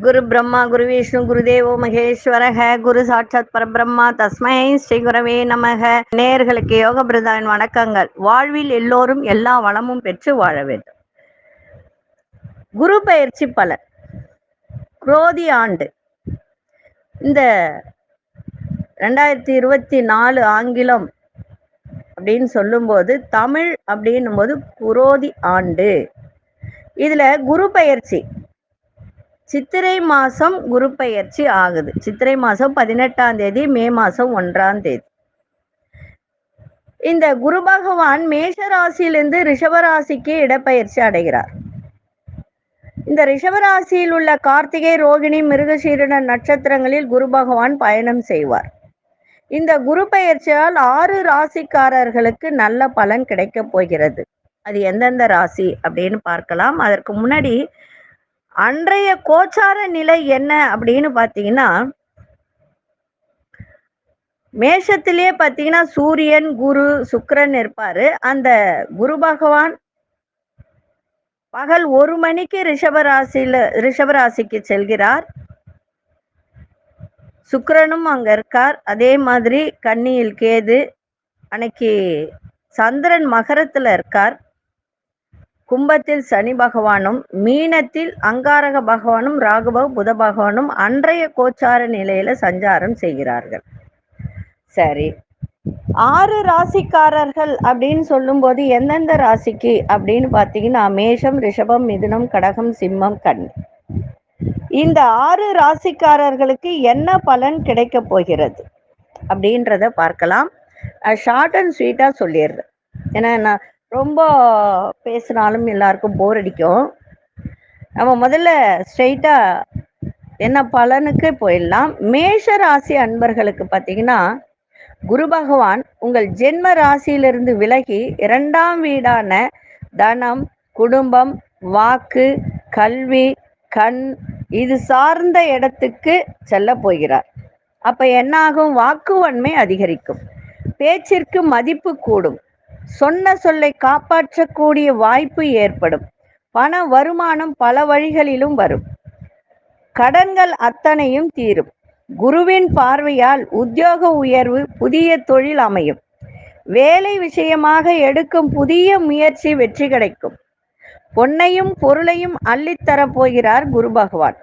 குரு பிரம்மா குரு விஷ்ணு குருதேவோ மகேஸ்வரக. குரு சாட்சாத் பரபிரம்மா தஸ்மை ஸ்ரீ குரவே நமக. நேயர்களுக்கு யோக பிரதாவின் வணக்கங்கள். வாழ்வில் எல்லோரும் எல்லா வளமும் பெற்று வாழ வேண்டும். குரு பயிற்சி பலன். குரோதி ஆண்டு. இந்த ரெண்டாயிரத்தி இருபத்தி நாலு ஆங்கிலம் அப்படின்னு சொல்லும்போது தமிழ் அப்படின்னும் போது குரோதி ஆண்டு. இதுல குரு பயிற்சி சித்திரை மாசம் குரு பயிற்சி ஆகுது. சித்திரை மாசம் பதினெட்டாம் தேதி மே மாசம் ஒன்றாம் தேதி. இந்த குரு பகவான் மேஷ ராசியிலிருந்து ரிஷபராசிக்கு இடப்பெயர்ச்சி அடைகிறார். இந்த ரிஷபராசியில் உள்ள கார்த்திகை ரோகிணி மிருகசீரன நட்சத்திரங்களில் குரு பகவான் பயணம் செய்வார். இந்த குரு பயிற்சியால் ஆறு ராசிக்காரர்களுக்கு நல்ல பலன் கிடைக்க போகிறது. அது எந்தெந்த ராசி அப்படின்னு பார்க்கலாம். அதற்கு முன்னாடி அன்றைய கோச்சார நிலை என்ன அப்படின்னு பார்த்தீங்கன்னா மேஷத்திலே பார்த்தீங்கன்னா சூரியன் குரு சுக்கரன் இருப்பாரு. அந்த குரு பகவான் பகல் ஒரு மணிக்கு ரிஷபராசியில ரிஷபராசிக்கு செல்கிறார். சுக்கரனும் அங்க இருக்கார். அதே மாதிரி கன்னியில் கேது அன்னைக்கு சந்திரன் மகரத்துல இருக்கார். கும்பத்தில் சனி பகவானும் மீனத்தில் அங்காரக பகவானும் ராகுபவ புத பகவானும் அன்றைய கோச்சார நிலையில சஞ்சாரம் செய்கிறார்கள். சரி. ஆறு ராசிக்காரர்கள் அப்படின்னு சொல்லும்போது எந்தெந்த ராசிக்கு அப்படின்னு பார்த்தீங்கன்னா மேஷம் ரிஷபம் மிதுனம் கடகம் சிம்மம் கண் இந்த ஆறு ராசிக்காரர்களுக்கு என்ன பலன் கிடைக்க போகிறது? அப்படின்றத பார்க்கலாம். ஷார்ட் அண்ட் ஸ்வீட்டாக சொல்லிடுறேன். ஏன்னா நான் ரொம்ப பேசினாலும் எல்லாருக்கும் போர் அடிக்கும். நம்ம முதல்ல ஸ்ட்ரெயிட்டாக என்ன பலனுக்கு போயிடலாம். மேஷ ராசி அன்பர்களுக்கு பார்த்தீங்கன்னா குரு பகவான் உங்கள் ஜென்ம ராசியிலிருந்து விலகி இரண்டாம் வீடான தனம் குடும்பம் வாக்கு கல்வி கண் இது சார்ந்த இடத்துக்கு செல்ல போகிறார். அப்ப என்னாகும்? வாக்குவன்மை அதிகரிக்கும். பேச்சிற்கு மதிப்பு கூடும். சொன்ன சொல்லை காப்பாற்றக்கூடிய வாய்ப்பு ஏற்படும். பண வருமானம் பல வழிகளிலும் வரும். கடன்கள் அத்தனையும் தீரும். குருவின் பார்வையால் உத்தியோக உயர்வு புதிய தொழில் அமையும். வேலை விஷயமாக எடுக்கும் புதிய முயற்சி வெற்றி கிடைக்கும். பொன்னையும் பொருளையும் அள்ளித்தரப் போகிறார் குரு பகவான்.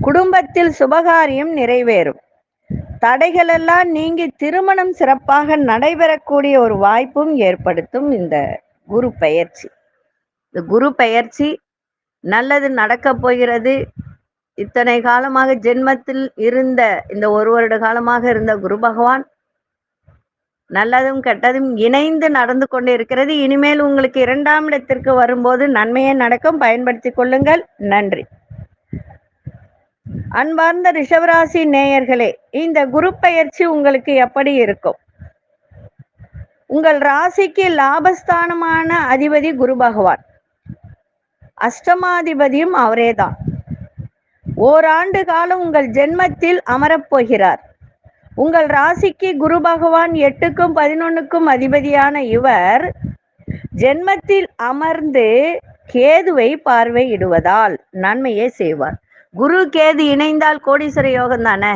குடும்பத்தில் சுபகாரியம் நிறைவேறும். தடைகளெல்லாம் நீங்கி திருமணம் சிறப்பாக நடைபெறக்கூடிய ஒரு வாய்ப்பும் ஏற்படுத்தும் இந்த குரு பெயர்ச்சி. இந்த குரு பெயர்ச்சி நல்லது நடக்க போகிறது. இத்தனை காலமாக ஜென்மத்தில் இருந்த இந்த ஒரு வருட காலமாக இருந்த குரு பகவான் நல்லதும் கெட்டதும் இணைந்து நடந்து கொண்டு இருக்கிறது இனிமேல் உங்களுக்கு இரண்டாம் இடத்திற்கு வரும்போது நன்மையே நடக்கும். பயன்படுத்தி கொள்ளுங்கள். நன்றி. அன்பார்ந்த ரிஷவராசி நேயர்களே இந்த குரு பயிற்சி உங்களுக்கு எப்படி இருக்கும்? உங்கள் ராசிக்கு லாபஸ்தானமான அதிபதி குரு பகவான். அஷ்டமாதிபதியும் அவரேதான் ஓராண்டு காலம் உங்கள் ஜென்மத்தில் அமரப்போகிறார் உங்கள் ராசிக்கு குரு பகவான் எட்டுக்கும் பதினொன்னுக்கும் அதிபதியான இவர் ஜென்மத்தில் அமர்ந்து கேதுவை பார்வையிடுவதால் நன்மையே செய்வார். குரு கேது இணைந்தால் கோடீஸ்வர யோகம் தானே?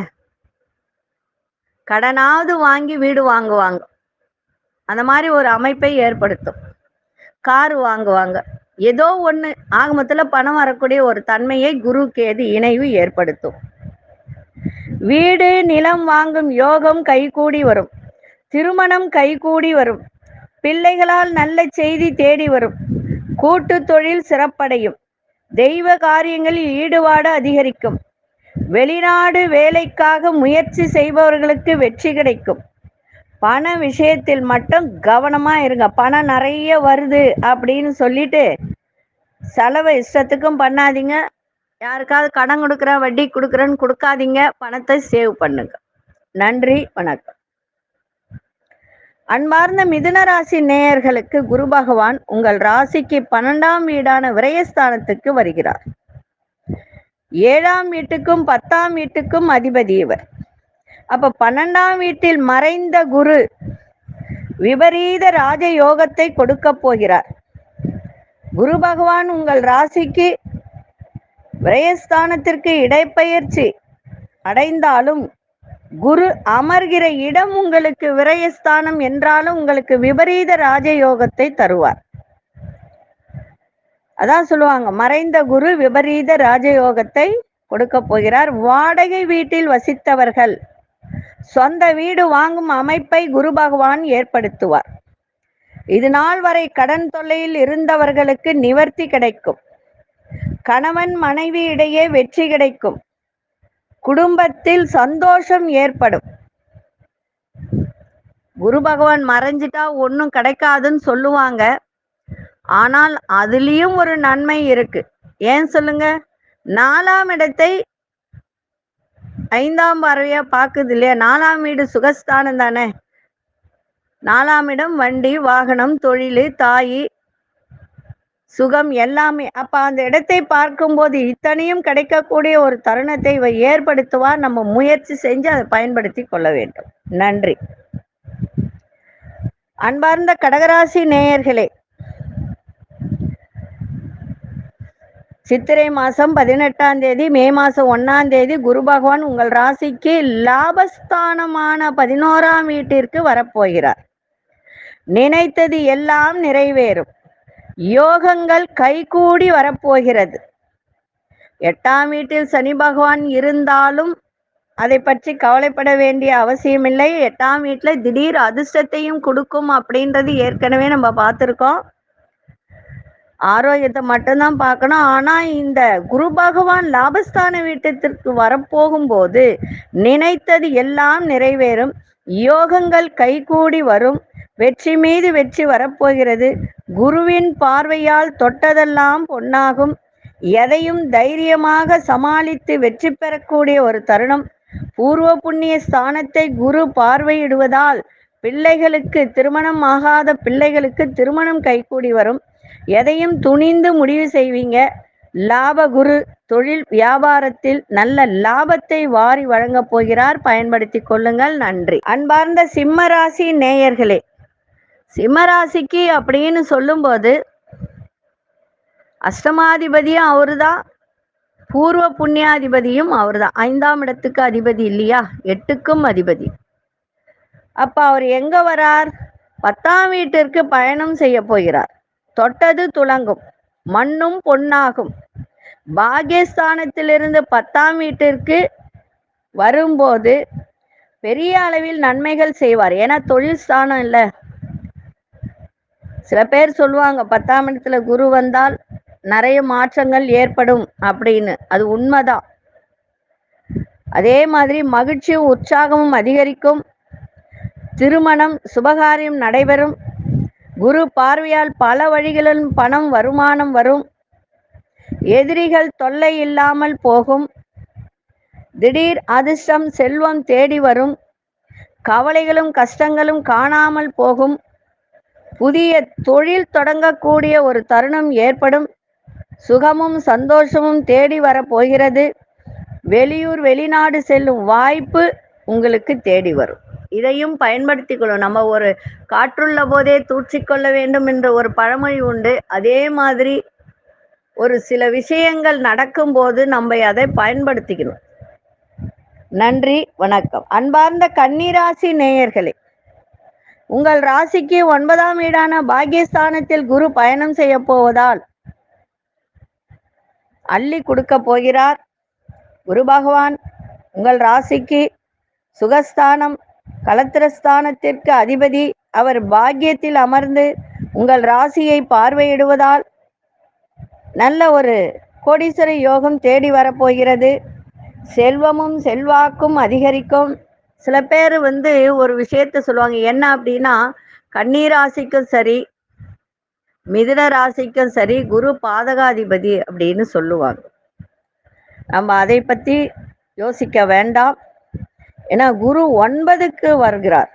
கடனாவது வாங்கி வீடு வாங்குவாங்க. அந்த மாதிரி ஒரு அமைப்பை ஏற்படுத்தும். கார் வாங்குவாங்க. ஏதோ ஒன்று ஆகமத்தில் பணம் வரக்கூடிய ஒரு தன்மையை குரு கேது இணைவு ஏற்படுத்தும். வீடு நிலம் வாங்கும் யோகம் கைகூடி வரும். திருமணம் கைகூடி வரும். பிள்ளைகளால் நல்ல செய்தி தேடி வரும். கூட்டு தொழில் சிறப்படையும். தெய்வ காரியங்களில் ஈடுபாடு அதிகரிக்கும். வெளிநாடு வேலைக்காக முயற்சி செய்பவர்களுக்கு வெற்றி கிடைக்கும். பண விஷயத்தில் மட்டும் கவனமா இருங்க. பணம் நிறைய வருது அப்படின்னு சொல்லிட்டு செலவை இஷ்டத்துக்கும் பண்ணாதீங்க. யாருக்காவது கடன் கொடுக்குறேன் வட்டி கொடுக்குறேன்னு கொடுக்காதீங்க. பணத்தை சேவ் பண்ணுங்க. நன்றி வணக்கம். அன்பார்ந்த மிதுன ராசி நேயர்களுக்கு குரு பகவான் உங்கள் ராசிக்கு பன்னெண்டாம் வீடான விரயஸ்தானத்துக்கு வருகிறார். ஏழாம் வீட்டுக்கும் பத்தாம் வீட்டுக்கும் அதிபதி இவர். அப்ப பன்னெண்டாம் வீட்டில் மறைந்த குரு விபரீத ராஜ யோகத்தை கொடுக்க போகிறார். குரு பகவான் உங்கள் ராசிக்கு விரயஸ்தானத்திற்கு இடைப்பயிற்சி அடைந்தாலும் குரு அமர்கிற இடம் உங்களுக்கு விரயஸ்தானம் என்றாலும் உங்களுக்கு விபரீத ராஜயோகத்தை தருவார். அதான் சொல்லுவாங்க மறைந்த குரு விபரீத ராஜயோகத்தை கொடுக்க போகிறார். வாடகை வீட்டில் வசித்தவர்கள் சொந்த வீடு வாங்கும் அமைப்பை குரு பகவான் ஏற்படுத்துவார். இது நாள் வரை கடன் தொல்லையில் இருந்தவர்களுக்கு நிவர்த்தி கிடைக்கும். கணவன் மனைவி இடையே வெற்றி கிடைக்கும். குடும்பத்தில் சந்தோஷம் ஏற்படும். குரு பகவான் மறைஞ்சிட்டா ஒன்றும் கிடைக்காதுன்னு சொல்லுவாங்க. ஆனால் அதுலேயும் ஒரு நன்மை இருக்கு. ஏன் சொல்லுங்க? நாலாம் இடத்தை ஐந்தாம் பார்வையா பார்க்குது இல்லையா? நாலாம் வீடு சுகஸ்தானம் தானே? நாலாம் இடம் வண்டி வாகனம் தொழில் தாய் சுகம் எல்லாமே. அப்ப அந்த இடத்தை பார்க்கும்போது இத்தனையும் கிடைக்கக்கூடிய ஒரு தருணத்தை இவ ஏற்படுத்துவார் நம்ம முயற்சி செஞ்சு அதை பயன்படுத்தி கொள்ள வேண்டும். நன்றி. அன்பார்ந்த கடகராசி நேயர்களே சித்திரை மாசம் பதினெட்டாம் தேதி மே மாசம் ஒன்னாம் தேதி குரு பகவான் உங்கள் ராசிக்கு லாபஸ்தானமான பதினோராம் வீட்டிற்கு வரப்போகிறார். நினைத்தது எல்லாம் நிறைவேறும். யோகங்கள் கைகூடி வரப்போகிறது. எட்டாம் வீட்டில் சனி பகவான் இருந்தாலும் அதை பற்றி கவலைப்பட வேண்டிய அவசியமில்லை. எட்டாம் வீட்டில் திடீர் அதிர்ஷ்டத்தையும் கொடுக்கும் அப்படின்றது ஏற்கனவே நம்ம பார்த்துருக்கோம். ஆரோக்கியத்தை மட்டும்தான் பார்க்கணும். ஆனா இந்த குரு பகவான் லாபஸ்தான வீட்டத்திற்கு வரப்போகும்போது நினைத்தது எல்லாம் நிறைவேறும். யோகங்கள் கைகூடி வரும். வெற்றி மீது வெற்றி வரப்போகிறது. குருவின் பார்வையால் தொட்டதெல்லாம் பொன்னாகும். எதையும் தைரியமாக சமாளித்து வெற்றி பெறக்கூடிய ஒரு தருணம். பூர்வ புண்ணிய ஸ்தானத்தை குரு பார்வையிடுவதால் பிள்ளைகளுக்கு திருமணம் ஆகாத பிள்ளைகளுக்கு திருமணம் கைகூடி வரும். எதையும் துணிந்து முடிவு செய்வீங்க. லாப குரு தொழில் வியாபாரத்தில் நல்ல லாபத்தை வாரி வழங்கப் போகிறார். பயன்படுத்தி கொள்ளுங்கள். நன்றி. அன்பார்ந்த சிம்ம ராசி நேயர்களே சிம்மராசிக்கு அப்படின்னு சொல்லும்போது அஷ்டமாதிபதியும் அவருதான் பூர்வ புண்ணியாதிபதியும் அவர்தான் ஐந்தாம் இடத்துக்கு அதிபதி இல்லையா? எட்டுக்கும் அதிபதி. அப்ப அவர் எங்க வரார்? பத்தாம் வீட்டிற்கு பயணம் செய்ய போகிறார். தொட்டது துலங்கும் மண்ணும் பொன்னாகும். பாகியஸ்தானத்திலிருந்து பத்தாம் வீட்டிற்கு வரும்போது பெரிய அளவில் நன்மைகள் செய்வார். ஏன்னா தொழில் ஸ்தானம் இல்லை. சில பேர் சொல்லுவாங்க பத்தாம் இடத்துல குரு வந்தால் நிறைய மாற்றங்கள் ஏற்படும் அப்படின்னு. அது உண்மைதான். அதே மாதிரி மகிழ்ச்சியும் உற்சாகமும் அதிகரிக்கும். திருமணம் சுபகாரியம் நடைபெறும். குரு பார்வையால் பல வழிகளில் பணம் வருமானம் வரும். எதிரிகள் தொல்லை இல்லாமல் போகும். திடீர் அதிர்ஷ்டம் செல்வம் தேடி வரும். கவலைகளும் கஷ்டங்களும் காணாமல் போகும். புதிய தொழில் தொடங்கக்கூடிய ஒரு தருணம் ஏற்படும். சுகமும் சந்தோஷமும் தேடி வரப்போகிறது வெளியூர் வெளிநாடு செல்லும் வாய்ப்பு உங்களுக்கு தேடி வரும். இதையும் பயன்படுத்திக்கொள்ளும் நம்ம ஒரு காற்றுள்ள போதே தூற்றிக்கொள்ள வேண்டும் என்ற ஒரு பழமொழி உண்டு. அதே மாதிரி ஒரு சில விஷயங்கள் நடக்கும்போது நம்ம அதை பயன்படுத்திக்கணும். நன்றி வணக்கம். அன்பார்ந்த கன்னிராசி நேயர்களே உங்கள் ராசிக்கு ஒன்பதாம் வீடான பாகியஸ்தானத்தில் குரு பயணம் செய்ய போவதால் அள்ளி கொடுக்க போகிறார். குரு பகவான் உங்கள் ராசிக்கு சுகஸ்தானம் கலத்திரஸ்தானத்திற்கு அதிபதி. அவர் பாக்கியத்தில் அமர்ந்து உங்கள் ராசியை பார்வையிடுவதால் நல்ல ஒரு கோடீஸ்வர யோகம் தேடி வரப்போகிறது செல்வமும் செல்வாக்கும் அதிகரிக்கும். சில பேர் வந்து ஒரு விஷயத்த சொல்லுவாங்க. என்ன அப்படின்னா கண்ணீர் ராசிக்கும் சரி மிதுன ராசிக்கும் சரி குரு பாதகாதிபதி அப்படின்னு சொல்லுவாங்க. நம்ம அதை பற்றி யோசிக்க வேண்டாம். ஏன்னா குரு ஒன்பதுக்கு வருகிறார்.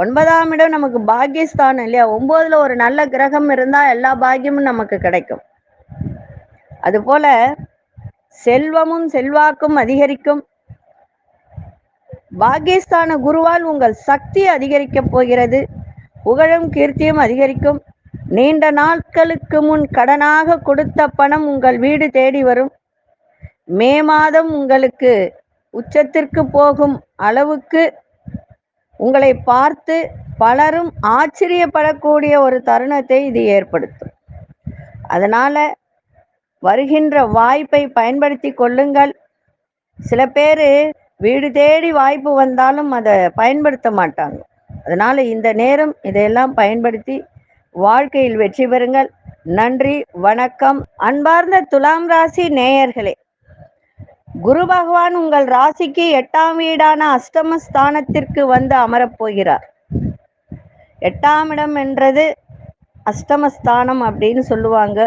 ஒன்பதாம் இடம் நமக்கு பாக்கியஸ்தானம் இல்லையா? ஒன்பதுல ஒரு நல்ல கிரகம் இருந்தால் எல்லா பாக்கியமும் நமக்கு கிடைக்கும். அதுபோல செல்வமும் செல்வாக்கும் அதிகரிக்கும். பாகியஸ்தான குருவால் உங்கள் சக்தி அதிகரிக்கப் போகிறது. புகழும் கீர்த்தியும் அதிகரிக்கும். நீண்ட நாட்களுக்கு முன் கடனாக கொடுத்த பணம் உங்கள் வீடு தேடி வரும். மே மாதம் உங்களுக்கு உச்சத்திற்கு போகும் அளவுக்கு உங்களை பார்த்து பலரும் ஆச்சரியப்படக்கூடிய ஒரு தருணத்தை இது ஏற்படுத்தும். அதனால வருகின்ற வாய்ப்பை பயன்படுத்தி கொள்ளுங்கள். சில பேர் வீடு தேடி வாய்ப்பு வந்தாலும் அதை பயன்படுத்த மாட்டாங்க. அதனால இந்த நேரம் இதையெல்லாம் பயன்படுத்தி வாழ்க்கையில் வெற்றி பெறுங்கள். நன்றி வணக்கம். அன்பார்ந்த துலாம் ராசி நேயர்களே குரு பகவான் உங்கள் ராசிக்கு எட்டாம் வீடான அஷ்டம ஸ்தானத்திற்கு வந்து அமரப் போகிறார். எட்டாம் இடம் என்றது அஷ்டமஸ்தானம் அப்படின்னு சொல்லுவாங்க.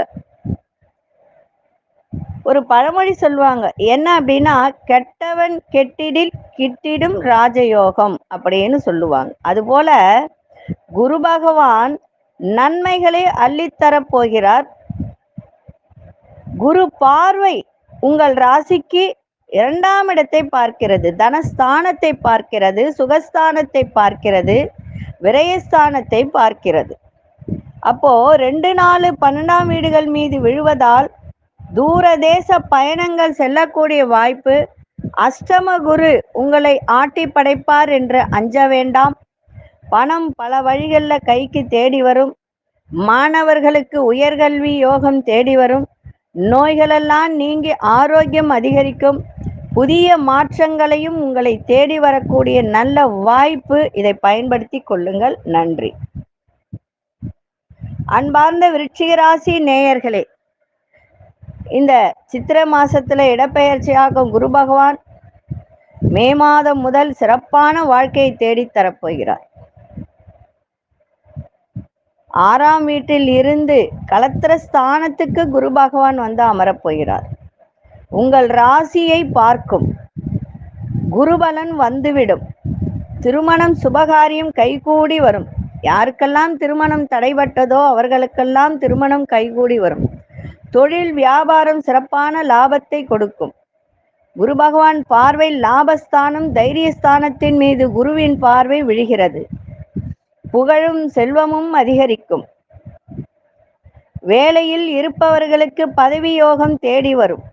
ஒரு பழமொழி சொல்லுவாங்க. என்ன அப்படின்னா கெட்டவன் கெட்டிடில் கிட்டிடும் ராஜயோகம் அப்படின்னு சொல்லுவாங்க. அதுபோல குரு பகவான் நன்மைகளை அள்ளித்தரப் போகிறார். குரு பார்வை உங்கள் ராசிக்கு இரண்டாம் இடத்தை பார்க்கிறது. தனஸ்தானத்தை பார்க்கிறது சுகஸ்தானத்தை பார்க்கிறது விரயஸ்தானத்தை பார்க்கிறது. அப்போ ரெண்டு நாலு பன்னெண்டாம் வீடுகள் மீது விழுவதால் தூரதேச பயணங்கள் செல்லக்கூடிய வாய்ப்பு. அஷ்டம குரு உங்களை ஆட்டி படைப்பார் என்று அஞ்ச வேண்டாம். பணம் பல வழிகளில் கைக்கு தேடி வரும். மாணவர்களுக்கு உயர்கல்வி யோகம் தேடி வரும். நோய்களெல்லாம் நீங்கி ஆரோக்கியம் அதிகரிக்கும். புதிய மாற்றங்களையும் உங்களை தேடி வரக்கூடிய நல்ல வாய்ப்பு. இதை பயன்படுத்தி கொள்ளுங்கள். நன்றி. அன்பார்ந்த விருட்சிகராசி நேயர்களே இந்த சித்திரை மாசத்துல இடப்பெயர்ச்சியாகும் குரு பகவான் மே மாதம் முதல் சிறப்பான வாழ்க்கையை தேடித் தரப்போகிறார். ஆறாம் வீட்டில் இருந்து களத்திர ஸ்தானத்துக்கு குரு பகவான் வந்து அமரப் போகிறார். உங்கள் ராசியை பார்க்கும். குருபலன் வந்துவிடும். திருமணம் சுபகாரியம் கைகூடி வரும். யாருக்கெல்லாம் திருமணம் தடைபட்டதோ அவர்களுக்கெல்லாம் திருமணம் கைகூடி வரும். தொழில் வியாபாரம் சிறப்பான லாபத்தை கொடுக்கும். குரு பகவான் பார்வை லாபஸ்தானம் தைரியஸ்தானத்தின் மீது குருவின் பார்வை விழுகிறது. புகழும் செல்வமும் அதிகரிக்கும். வேலையில் இருப்பவர்களுக்கு பதவி யோகம் தேடி வரும்.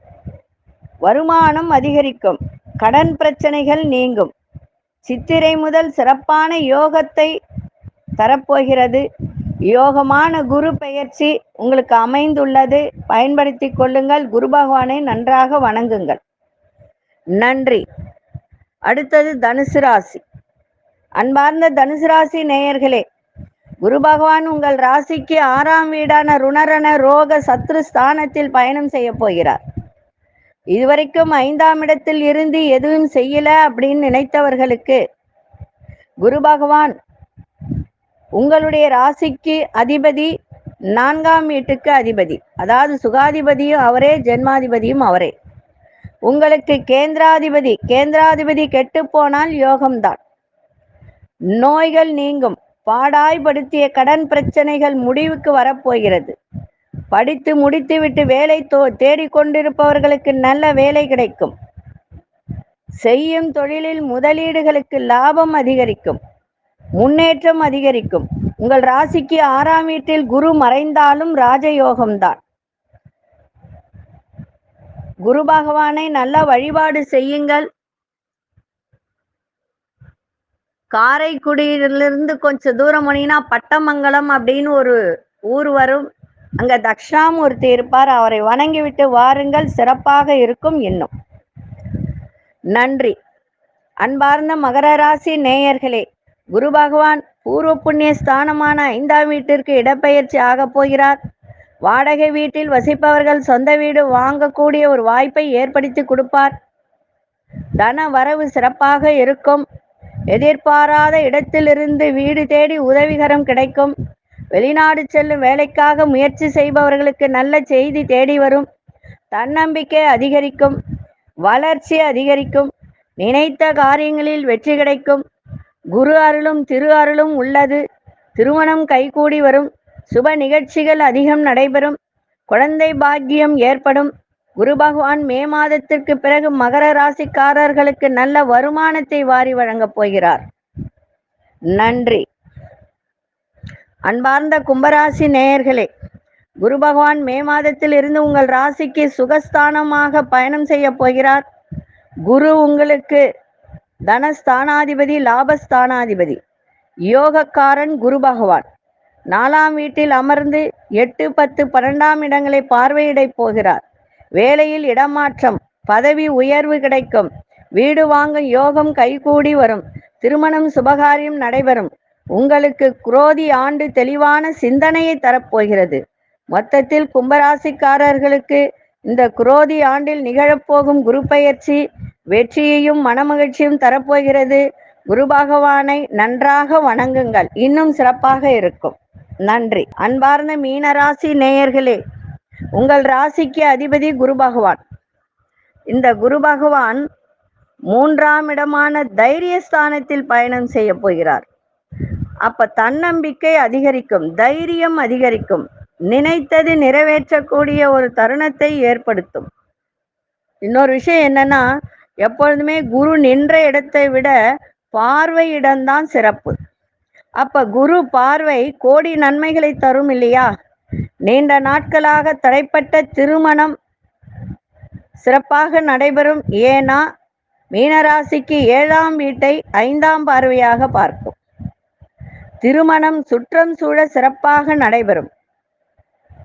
வருமானம் அதிகரிக்கும். கடன் பிரச்சனைகள் நீங்கும். சித்திரை முதல் சிறப்பான யோகத்தை தரப்போகிறது. யோகமான குரு பெயர்ச்சி உங்களுக்கு அமைந்துள்ளது. பயன்படுத்தி கொள்ளுங்கள். குரு பகவானை நன்றாக வணங்குங்கள். நன்றி. அடுத்தது தனுசு ராசி. அன்பார்ந்த தனுசு ராசி நேயர்களே குரு பகவான் உங்கள் ராசிக்கு ஆறாம் வீடான ருணரண ரோக சத்ரு ஸ்தானத்தில் பயணம் செய்ய போகிறார். இதுவரைக்கும் ஐந்தாம் இடத்தில் இருந்து எதுவும் செய்யல அப்படின்னு நினைத்தவர்களுக்கு குரு பகவான் உங்களுடைய ராசிக்கு அதிபதி நான்காம் வீட்டுக்கு அதிபதி. அதாவது சுகாதிபதியும் அவரே ஜென்மாதிபதியும் அவரே. உங்களுக்கு கேந்திராதிபதி கேந்திராதிபதி கெட்டு போனால் யோகம்தான். நோய்கள் நீங்கும். பாடாய்படுத்திய கடன் பிரச்சனைகள் முடிவுக்கு வரப்போகிறது. படித்து முடித்துவிட்டு வேலை தோ தேடிக்கொண்டிருப்பவர்களுக்கு நல்ல வேலை கிடைக்கும். செய்யும் தொழிலில் முதலீடுகளுக்கு லாபம் அதிகரிக்கும். முன்னேற்றம் அதிகரிக்கும். உங்கள் ராசிக்கு ஆறாம் வீட்டில் குரு மறைந்தாலும் ராஜயோகம்தான். குரு பகவானை நல்ல வழிபாடு செய்யுங்கள். காரைக்குடியிலிருந்து கொஞ்சம் தூரம் போனீங்கன்னா பட்டமங்கலம் அப்படின்னு ஒரு ஊர் வரும். அங்க தக்ஷாமூர்த்தி இருப்பார். அவரை வணங்கிவிட்டு வாருங்கள். சிறப்பாக இருக்கும் இன்னும். நன்றி. அன்பார்ந்த மகர ராசி நேயர்களே குரு பகவான் பூர்வ புண்ணிய ஸ்தானமான ஐந்தாம் வீட்டிற்கு இடப்பெயர்ச்சி ஆகப் போகிறார். வாடகை வீட்டில் வசிப்பவர்கள் சொந்த வீடு வாங்கக்கூடிய ஒரு வாய்ப்பை ஏற்படுத்தி கொடுப்பார். தன வரவு சிறப்பாக இருக்கும். எதிர்பாராத இடத்திலிருந்து வீடு தேடி உதவிகரம் கிடைக்கும். வெளிநாடு செல்லும் வேலைக்காக முயற்சி செய்பவர்களுக்கு நல்ல செய்தி தேடி வரும். தன்னம்பிக்கை அதிகரிக்கும். வளர்ச்சி அதிகரிக்கும். நினைத்த காரியங்களில் வெற்றி கிடைக்கும். குரு அருளும் திரு அருளும் உள்ளது. திருமணம் கைகூடி வரும். சுப நிகழ்ச்சிகள் அதிகம் நடைபெறும். குழந்தை பாக்கியம் ஏற்படும். குரு பகவான் மே மாதத்திற்கு பிறகு மகர ராசிக்காரர்களுக்கு நல்ல வருமானத்தை வாரி வழங்கப் போகிறார். நன்றி. அன்பார்ந்த கும்பராசி நேயர்களே குரு பகவான் மே மாதத்தில் இருந்து உங்கள் ராசிக்கு சுகஸ்தானமாக பயணம் செய்ய போகிறார். குரு உங்களுக்கு தனஸ்தானாதிபதி லாபஸ்தானாதிபதி. யோகக்காரன் குரு பகவான். நாலாம் வீட்டில் அமர்ந்து எட்டு பத்து பன்னெண்டாம் இடங்களை பார்வையிடப் போகிறார். வேலையில் இடமாற்றம் பதவி உயர்வு கிடைக்கும். வீடு வாங்கும் யோகம் கைகூடி வரும். திருமணம் சுபகாரியம் நடைபெறும். உங்களுக்கு குரோதி ஆண்டு தெளிவான சிந்தனையை தரப்போகிறது. மொத்தத்தில் கும்பராசிக்காரர்களுக்கு இந்த குரோதி ஆண்டில் நிகழப்போகும் குரு பயிற்சி வெற்றியையும் மனமகிழ்ச்சியும் தரப்போகிறது. குரு பகவானை நன்றாக வணங்குங்கள். இன்னும் சிறப்பாக இருக்கும். நன்றி. அன்பார்ந்த மீனராசி நேயர்களே உங்கள் ராசிக்கு அதிபதி குரு பகவான். இந்த குரு பகவான் மூன்றாம் இடமான தைரியஸ்தானத்தில் பயணம் செய்ய போகிறார். அப்ப தன்னம்பிக்கை அதிகரிக்கும் தைரியம் அதிகரிக்கும் நினைத்தது நிறைவேற்றக்கூடிய ஒரு தருணத்தை ஏற்படுத்தும். இன்னொரு விஷயம் என்னன்னா எப்பொழுதுமே குரு நின்ற இடத்தை விட பார்வையிடம்தான் சிறப்பு. அப்ப குரு பார்வை கோடி நன்மைகளை தரும் இல்லையா? நீண்ட நாட்களாக தடைப்பட்ட திருமணம் சிறப்பாக நடைபெறும். ஏனா மீனராசிக்கு ஏழாம் வீட்டை ஐந்தாம் பார்வையாக பார்க்கும். திருமணம் சுற்றம் சூழ சிறப்பாக நடைபெறும்.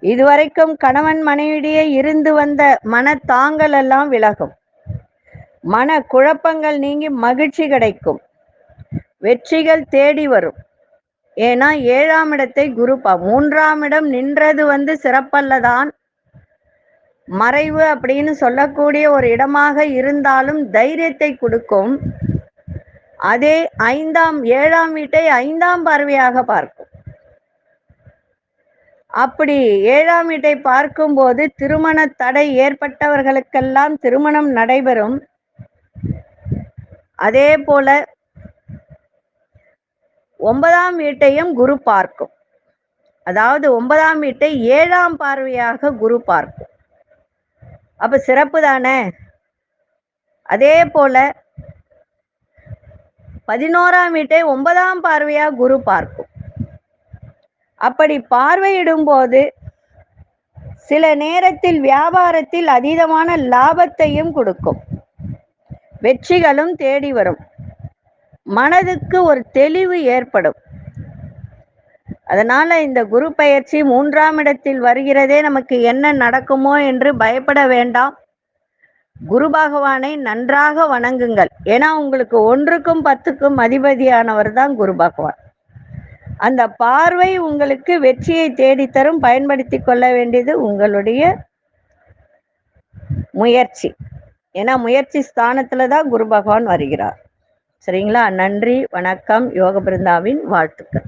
இதுவரைக்கும் கணவன் மனைவியிடையே இருந்து வந்த மனத்தாங்கல் எல்லாம் விலகும். மன குழப்பங்கள் நீங்கி மகிழ்ச்சி கிடைக்கும். வெற்றிகள் தேடி வரும். ஏன்னா ஏழாம் இடத்தை குருப்பா மூன்றாம் இடம் நின்றது வந்து சிறப்பல்லதான் மறைவு அப்படின்னு சொல்லக்கூடிய ஒரு இடமாக இருந்தாலும் தைரியத்தை கொடுக்கும். அதே ஐந்தாம் ஏழாம் வீட்டை ஐந்தாம் பார்வையாக பார்க்கும். அப்படி ஏழாம் வீட்டை பார்க்கும்போது திருமண தடை ஏற்பட்டவர்களுக்கெல்லாம் திருமணம் நடைபெறும். அதே போல ஒன்பதாம் வீட்டையும் குரு பார்க்கும். அதாவது ஒன்பதாம் வீட்டை ஏழாம் பார்வையாக குரு பார்க்கும். அப்ப சிறப்பு தானே? அதே போல பதினோராம் வீட்டை ஒன்பதாம் பார்வையா குரு பார்க்கும். அப்படி பார்வையிடும் போது சில நேரத்தில் வியாபாரத்தில் அதீதமான லாபத்தையும் கொடுக்கும். வெற்றிகளும் தேடி வரும். மனதுக்கு ஒரு தெளிவு ஏற்படும். அதனால இந்த குரு பயிற்சி மூன்றாம் இடத்தில் வருகிறதே நமக்கு என்ன நடக்குமோ என்று பயப்பட வேண்டாம். குரு பகவானை நன்றாக வணங்குங்கள். ஏன்னா உங்களுக்கு ஒன்றுக்கும் பத்துக்கும் அதிபதியானவர் தான் குரு பகவான். அந்த பார்வை உங்களுக்கு வெற்றியை தேடித்தரும். பயன்படுத்தி கொள்ள வேண்டியது உங்களுடைய முயற்சி. ஏன்னா முயற்சி ஸ்தானத்துல தான் குரு பகவான் வருகிறார். சரிங்களா? நன்றி வணக்கம் யோக பிருந்தாவின் வாழ்த்துக்கள்.